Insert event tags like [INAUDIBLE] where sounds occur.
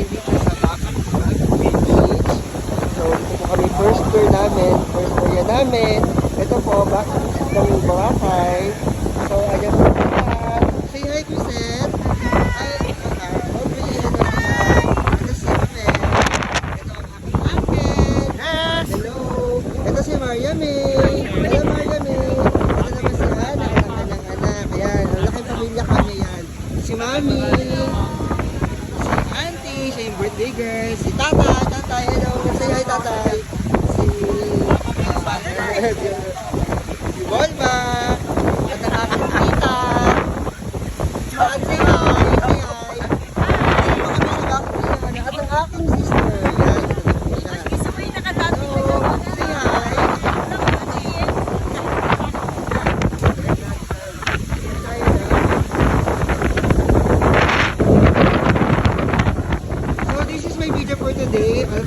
So, ito po kami first tour namin, first area namin. Ito po, back kami Boracay. So, ayan po lahat. Say hi, Chrisette. Hi, Maria May. Hello, Maria May. Ito naman si Hannah, ang kanyang anak. Ayan, laking pamilya kami yan. Si Mami yung birthday girl. Si tata, tatay, hello. Say hi, tatay. Si... si [LAUGHS] my video for today.